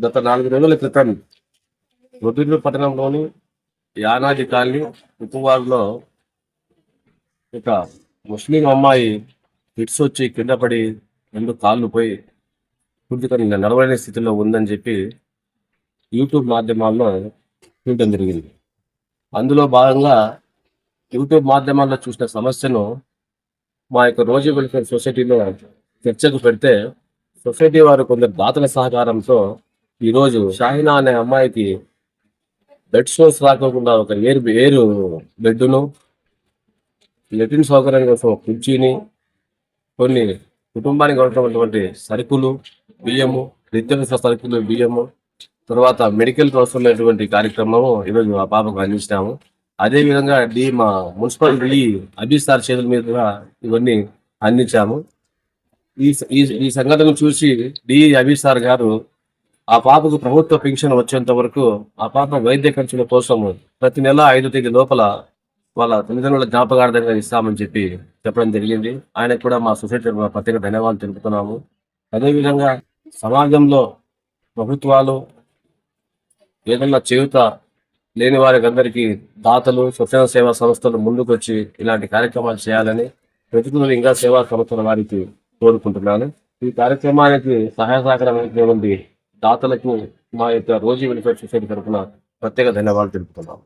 గత నాలుగు రోజుల క్రితం రుద్రూరు పట్టణంలోని యానాది కాలనీ ఉపవారులో ఒక ముస్లిం అమ్మాయి ఫిట్స్ వచ్చి కింద పడి రెండు కాళ్ళు పోయి పూర్తిగా నడవలేని స్థితిలో ఉందని చెప్పి యూట్యూబ్ మాధ్యమాల్లో చూడటం జరిగింది. అందులో భాగంగా యూట్యూబ్ మాధ్యమాల్లో చూసిన సమస్యను మా యొక్క రోజు వెల్ఫేర్ సొసైటీలో చర్చకు పెడితే సొసైటీ వారు కొందరు దాతల సహకారంతో ఈరోజు షాహినా అనే అమ్మాయికి బెడ్ షోస్ రాకోకుండా ఒక ఏరు ఏరు బెడ్డును లెటిన్ సౌకర్యం కోసం కుర్చీని కొన్ని కుటుంబానికి అవసరమైనటువంటి సరుకులు బియ్యము నిత్యవసర సరుకులు బియ్యము తర్వాత మెడికల్ అవసరమైనటువంటి కార్యక్రమము ఈరోజు ఆ పాపకు అందించినాము. అదే విధంగా డి మా మున్సిపల్ డి అభిస్ సార్ చేతుల మీదుగా ఇవన్నీ అందించాము. ఈ ఈ సంఘటన చూసి డి అభిస్ సార్ గారు ఆ పాపకు ప్రభుత్వ పెన్షన్ వచ్చేంత వరకు ఆ పాప వైద్య ఖర్చుల కోసం ప్రతి నెల ఐదు తేదీ లోపల వాళ్ళ తల్లిదండ్రుల జ్ఞాపకార్థంగా ఇస్తామని చెప్పి చెప్పడం జరిగింది. ఆయనకు కూడా మా సొసైటీ ప్రత్యేక ధన్యవాదాలు తెలుపుతున్నాము. అదేవిధంగా సమాజంలో ప్రభుత్వాలు ఏదన్నా చేయుత లేని వారికి అందరికీ దాతలు స్వచ్ఛంద సేవా సంస్థలు ముందుకొచ్చి ఇలాంటి కార్యక్రమాలు చేయాలని ప్రతినిధులు ఇంకా సేవా సంస్థల వారికి కోరుకుంటున్నాను. ఈ కార్యక్రమానికి సహాయ సహకారం దాతలకు మా యొక్క రోజీ వెల్ఫేర్ సొసైటీ తరఫున ప్రత్యేక ధన్యవాదాలు తెలుపుతున్నాము.